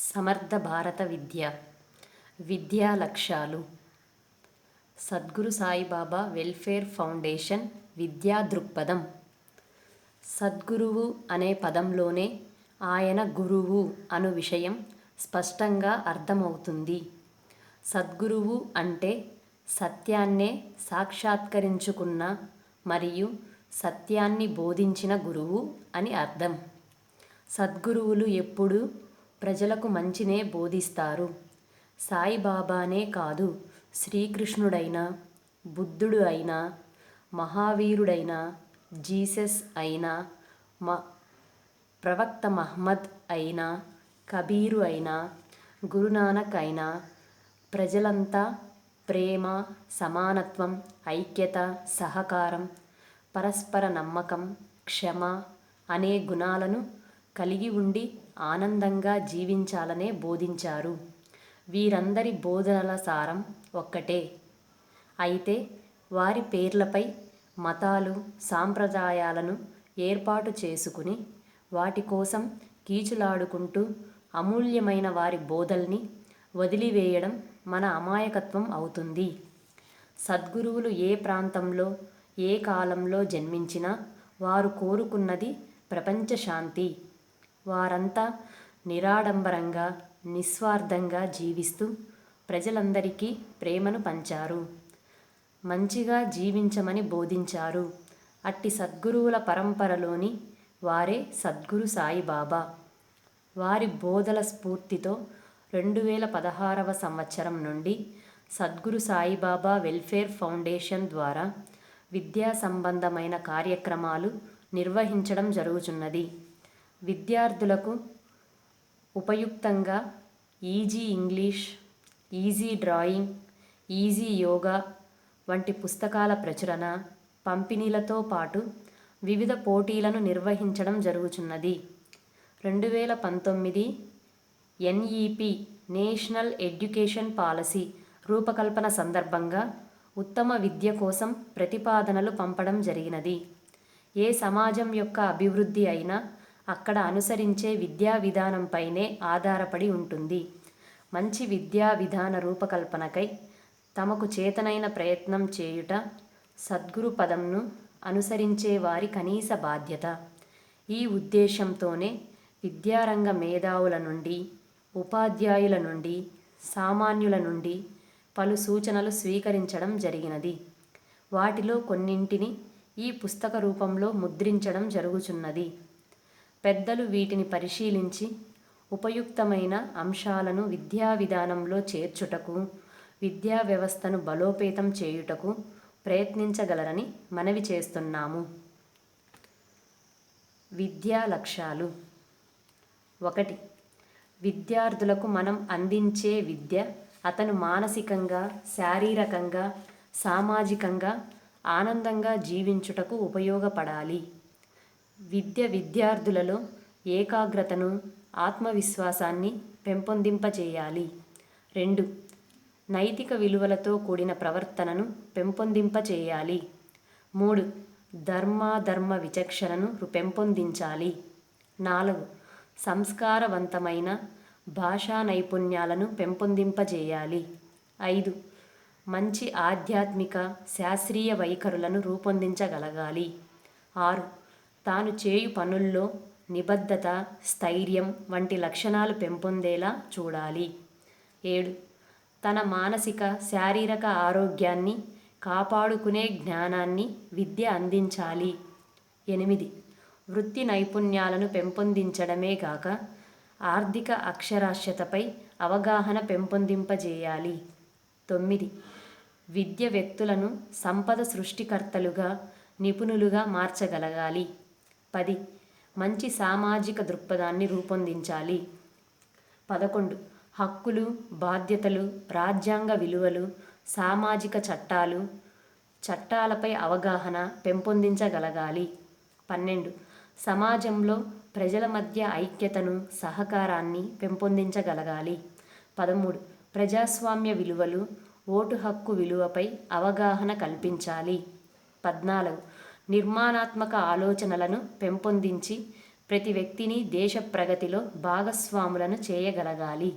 సమర్థ భారత విద్య. విద్యా లక్ష్యాలు. సద్గురు సాయిబాబా వెల్ఫేర్ ఫౌండేషన్ విద్యా దృక్పథం. సద్గురువు అనే పదంలోనే ఆయన గురువు అను విషయం స్పష్టంగా అర్థమవుతుంది. సద్గురువు అంటే సత్యాన్నే సాక్షాత్కరించుకున్న మరియు సత్యాన్ని బోధించిన గురువు అని అర్థం. సద్గురువులు ఎప్పుడూ ప్రజలకు మంచినే బోధిస్తారు. సాయిబాబానే కాదు శ్రీకృష్ణుడైనా బుద్ధుడు అయినా మహావీరుడైనా జీసస్ అయినా మ ప్రవక్త మహమ్మద్ అయినా కబీరు అయినా గురునానక్ అయినా ప్రజలంతా ప్రేమ సమానత్వం ఐక్యత సహకారం పరస్పర నమ్మకం క్షమ అనే గుణాలను కలిగి ఉండి ఆనందంగా జీవించాలనే బోధించారు. వీరందరి బోధనల సారం ఒక్కటే. అయితే వారి పేర్లపై మతాలు సాంప్రదాయాలను ఏర్పాటు చేసుకుని వాటి కోసం కీచులాడుకుంటూ అమూల్యమైన వారి బోధల్ని వదిలివేయడం మన అమాయకత్వం అవుతుంది. సద్గురువులు ఏ ప్రాంతంలో ఏ కాలంలో జన్మించినా వారు కోరుకున్నది ప్రపంచ శాంతి వారంతా నిరాడంబరంగా నిస్వార్థంగా జీవిస్తూ ప్రజలందరికీ ప్రేమను పంచారు. మంచిగా జీవించమని బోధించారు. అట్టి సద్గురువుల పరంపరలోని వారే సద్గురు సాయిబాబా. వారి బోధల స్ఫూర్తితో రెండు వేల పదహారవ సంవత్సరం నుండి సద్గురు సాయిబాబా వెల్ఫేర్ ఫౌండేషన్ ద్వారా విద్యా సంబంధమైన కార్యక్రమాలు నిర్వహించడం జరుగుచున్నది. విద్యార్థులకు ఉపయుక్తంగా easy English easy drawing easy yoga వంటి పుస్తకాల ప్రచురణ పంపిణీలతో పాటు వివిధ పోటీలను నిర్వహించడం జరుగుతున్నది రెండు వేల పంతొమ్మిది ఎన్ఈపి నేషనల్ ఎడ్యుకేషన్ పాలసీ రూపకల్పన సందర్భంగా ఉత్తమ విద్య కోసం ప్రతిపాదనలు పంపడం జరిగినది. ఏ సమాజం యొక్క అభివృద్ధి అయినా అక్కడ అనుసరించే విద్యా విధానంపైనే ఆధారపడి ఉంటుంది. మంచి విద్యా విధాన రూపకల్పనకై తమకు చేతనైన ప్రయత్నం చేయుట సద్గురు పదంను అనుసరించే వారి కనీస బాధ్యత. ఈ ఉద్దేశంతోనే విద్యారంగ మేధావుల నుండి ఉపాధ్యాయుల నుండి సామాన్యుల నుండి పలు సూచనలు స్వీకరించడం జరిగినది. వాటిలో కొన్నింటిని ఈ పుస్తక రూపంలో ముద్రించడం జరుగుచున్నది. పెద్దలు వీటిని పరిశీలించి ఉపయుక్తమైన అంశాలను విద్యా విధానంలో చేర్చుటకు విద్యా వ్యవస్థను బలోపేతం చేయుటకు ప్రయత్నించగలరని మనవి చేస్తున్నాము. విద్యా లక్ష్యాలు. ఒకటి విద్యార్థులకు మనం అందించే విద్య అతను మానసికంగా శారీరకంగా సామాజికంగా ఆనందంగా జీవించుటకు ఉపయోగపడాలి. విద్య విద్యార్థులలో ఏకాగ్రతను ఆత్మవిశ్వాసాన్ని పెంపొందింపచేయాలి రెండు నైతిక విలువలతో కూడిన ప్రవర్తనను పెంపొందింపచేయాలి మూడు ధర్మాధర్మ విచక్షణను పెంపొందించాలి. నాలుగు సంస్కారవంతమైన భాషా నైపుణ్యాలను పెంపొందింపజేయాలి. ఐదు మంచి ఆధ్యాత్మిక శాస్త్రీయ వైఖరులను రూపొందించగలగాలి. ఆరు తాను చేయు పనుల్లో నిబద్ధత స్థైర్యం వంటి లక్షణాలు పెంపొందేలా చూడాలి. ఏడు. తన మానసిక శారీరక ఆరోగ్యాన్ని కాపాడుకునే జ్ఞానాన్ని విద్య అందించాలి. ఎనిమిది. వృత్తి నైపుణ్యాలను పెంపొందించడమే కాక ఆర్థిక అక్షరాస్యతపై అవగాహన పెంపొందింపజేయాలి. తొమ్మిది. విద్య వ్యక్తులను సంపద సృష్టికర్తలుగా నిపుణులుగా మార్చగలగాలి. పది. మంచి సామాజిక దృక్పథాన్ని రూపొందించాలి. పదకొండు. హక్కులు బాధ్యతలు రాజ్యాంగ విలువలు సామాజిక చట్టాలు చట్టాలపై అవగాహన పెంపొందించగలగాలి. పన్నెండు. సమాజంలో ప్రజల మధ్య ఐక్యతను సహకారాన్ని పెంపొందించగలగాలి. పదమూడు. ప్రజాస్వామ్య విలువలు ఓటు హక్కు విలువపై అవగాహన కల్పించాలి. పద్నాలుగు. నిర్మాణాత్మక ఆలోచనలను పెంపొందించి ప్రతి వ్యక్తిని దేశ ప్రగతిలో భాగస్వాములను చేయగలగాలి.